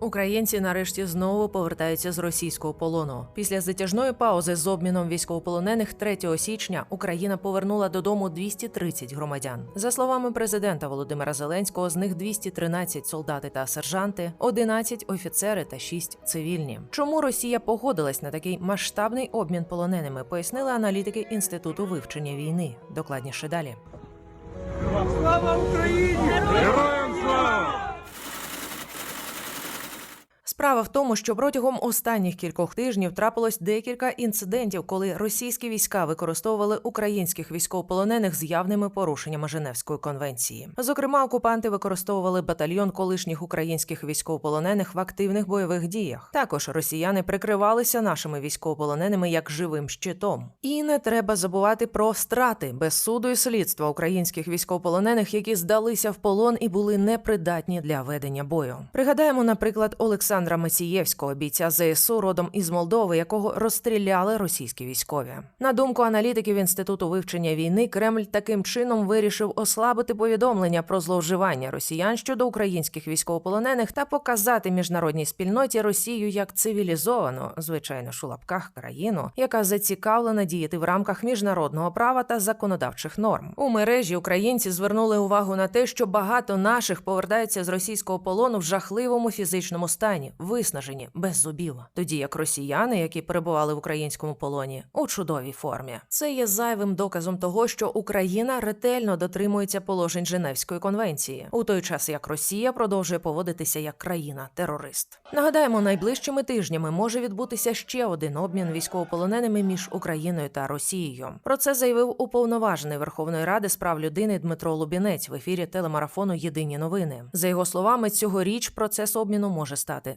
Українці нарешті знову повертаються з російського полону. Після затяжної паузи з обміном військовополонених 3 січня Україна повернула додому 230 громадян. За словами президента Володимира Зеленського, з них 213 солдати та сержанти, 11 офіцери та 6 цивільні. Чому Росія погодилась на такий масштабний обмін полоненими? Пояснили аналітики інституту вивчення війни. Докладніше далі. Слава Україні! Героям слава! Справа в тому, що протягом останніх кількох тижнів трапилось декілька інцидентів, коли російські війська використовували українських військовополонених з явними порушеннями Женевської конвенції. Зокрема, окупанти використовували батальйон колишніх українських військовополонених в активних бойових діях. Також росіяни прикривалися нашими військовополоненими як живим щитом. І не треба забувати про страти без суду і слідства українських військовополонених, які здалися в полон і були непридатні для ведення бою. Пригадаємо, наприклад, Олександра Масієвського, бійця ЗСУ родом із Молдови, якого розстріляли російські військові. На думку аналітиків інституту вивчення війни, Кремль таким чином вирішив ослабити повідомлення про зловживання росіян щодо українських військовополонених та показати міжнародній спільноті Росію як цивілізовану, звичайно ж у лапках країну, яка зацікавлена діяти в рамках міжнародного права та законодавчих норм. У мережі українці звернули увагу на те, що багато наших повертаються з російського полону в жахливому фізичному стані, виснажені без зубів, тоді як росіяни, які перебували в українському полоні, у чудовій формі. Це є зайвим доказом того, що Україна ретельно дотримується положень Женевської конвенції, у той час як Росія продовжує поводитися як країна-терорист. Нагадаємо, найближчими тижнями може відбутися ще один обмін військовополоненими між Україною та Росією. Про це заявив уповноважений Верховної Ради з прав людини Дмитро Лубінець в ефірі телемарафону Єдині новини. За його словами, цьогоріч процес обміну може стати